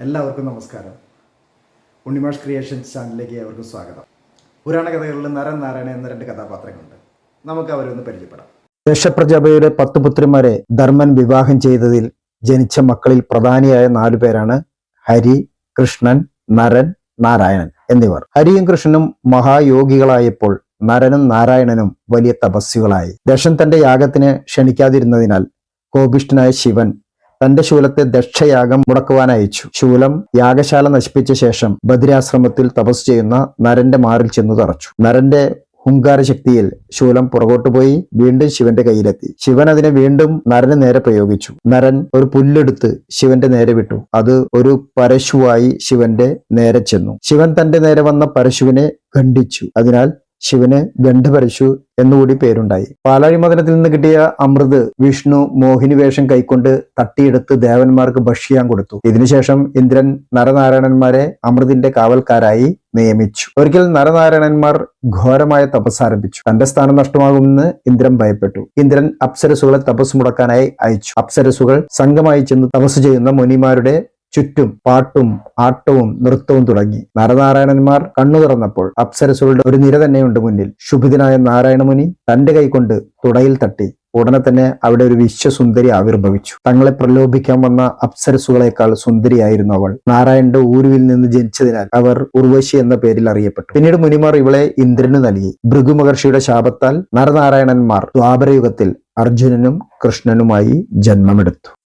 എല്ലാവർക്കും നമസ്കാരം. ഉണ്ണിമാഷ് ക്രിയേഷൻസ് ചാനലിലേക്ക് അവർക്കും സ്വാഗതം. പുരാണ കഥകളിൽ നരൻ നാരായണ എന്ന രണ്ട് കഥാപാത്രങ്ങളുണ്ട്. നമുക്ക് അവരെ ഒന്ന് പരിചയപ്പെടാം. ദശപ്രജാപതിയുടെ പത്ത് പുത്രിമാരെ ധർമ്മൻ വിവാഹം ചെയ്തതിൽ ജനിച്ച മക്കളിൽ പ്രധാനിയായ നാലു പേരാണ് ഹരി കൃഷ്ണൻ നരൻ നാരായണൻ എന്നിവർ. ഹരിയും കൃഷ്ണനും മഹായോഗികളായപ്പോൾ നരനും നാരായണനും വലിയ തപസ്സുകളായി. ദശൻ തന്റെ യാഗത്തിന് ക്ഷണിക്കാതിരുന്നതിനാൽ കോപിഷ്ഠനായ ശിവൻ തന്റെ ശൂലത്തെ ദക്ഷയാഗം മുടക്കുവാൻ അയച്ചു. ശൂലം യാഗശാല നശിപ്പിച്ച ശേഷം ബദിരാശ്രമത്തിൽ തപസ് ചെയ്യുന്ന നരന്റെ മാറിൽ ചെന്നു തറച്ചു. നരന്റെ ഹുങ്കാരശക്തിയിൽ ശൂലം പുറകോട്ട് പോയി വീണ്ടും ശിവന്റെ കയ്യിലെത്തി. ശിവൻ അതിനെ വീണ്ടും നരന് നേരെ പ്രയോഗിച്ചു. നരൻ ഒരു പുല്ലെടുത്ത് ശിവന്റെ നേരെ വിട്ടു. അത് ഒരു പരശുവായി ശിവന്റെ നേരെ ചെന്നു. ശിവൻ തന്റെ നേരെ വന്ന പരശുവിനെ ഖണ്ഡിച്ചു. അതിനാൽ ശിവന് ഗണ്ഡപരശു എന്നുകൂടി പേരുണ്ടായി. പാലാഴി മദനത്തിൽ നിന്ന് കിട്ടിയ അമൃത് വിഷ്ണു മോഹിനി വേഷം കൈക്കൊണ്ട് തട്ടിയെടുത്ത് ദേവന്മാർക്ക് ഭക്ഷ്യാൻ കൊടുത്തു. ഇതിനുശേഷം ഇന്ദ്രൻ നരനാരായണന്മാരെ അമൃതിന്റെ കാവൽക്കാരായി നിയമിച്ചു. ഒരിക്കൽ നരനാരായണന്മാർ ഘോരമായ തപസ് ആരംഭിച്ചു. തന്റെ സ്ഥാനം നഷ്ടമാകുമെന്ന് ഇന്ദ്രൻ ഭയപ്പെട്ടു. ഇന്ദ്രൻ അപ്സരസുകളെ തപസ് മുടക്കാനായി അയച്ചു. അപ്സരസുകൾ സംഘമായി ചെന്ന് തപസ് ചെയ്യുന്ന മുനിമാരുടെ ചുറ്റും പാട്ടും ആട്ടവും നൃത്തവും തുടങ്ങി. നരനാരായണന്മാർ കണ്ണു തുറന്നപ്പോൾ അപ്സരസുകളുടെ ഒരു നിര തന്നെയുണ്ട് മുന്നിൽ. ശുഭിതനായ നാരായണമുനി തന്റെ കൈകൊണ്ട് തുടയിൽ തട്ടി. ഉടനെ തന്നെ അവിടെ ഒരു വിശ്വസുന്ദരി ആവിർഭവിച്ചു. തങ്ങളെ പ്രലോഭിക്കാൻ വന്ന അപ്സരസുകളെക്കാൾ സുന്ദരിയായിരുന്നു അവൾ. നാരായണന്റെ ഊരുവിൽ നിന്ന് ജനിച്ചതിനാൽ അവർ ഉർവശി എന്ന പേരിൽ അറിയപ്പെട്ടു. പിന്നീട് മുനിമാർ ഇവളെ ഇന്ദ്രന് നൽകി. ഭൃഗു മഹർഷിയുടെ ശാപത്താൽ നരനാരായണന്മാർ ദ്വാപരയുഗത്തിൽ അർജുനനും കൃഷ്ണനുമായി ജന്മമെടുത്തു.